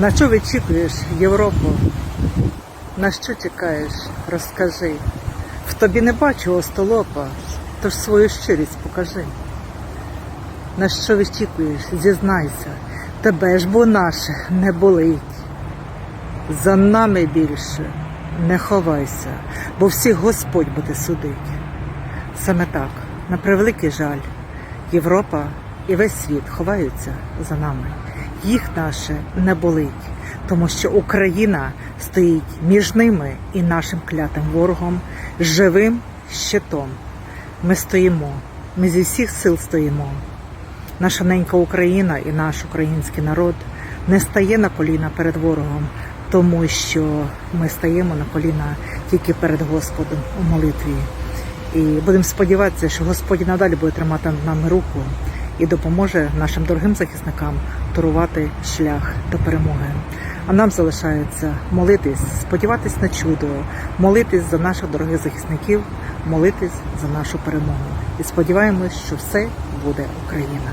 На що вичікуєш, Європу? На що чекаєш? Розкажи. В тобі не бачу остолопа, тож свою щирість покажи. На що вичікуєш? Зізнайся, тебе ж бо наше не болить. За нами більше не ховайся, бо всіх Господь буде судить. Саме так, на превеликий жаль, Європа і весь світ ховаються за нами. Їх наше не болить, тому що Україна стоїть між ними і нашим клятим ворогом, живим щитом. Ми стоїмо, ми зі всіх сил стоїмо. Наша ненька Україна і наш український народ не стає на коліна перед ворогом, тому що ми стаємо на коліна тільки перед Господом у молитві. І будемо сподіватися, що Господь надалі буде тримати над нами руку і допоможе нашим дорогим захисникам турувати шлях до перемоги. А нам залишається молитись, сподіватись на чудо, молитись за наших дорогих захисників, молитись за нашу перемогу. І сподіваємось, що все буде Україна.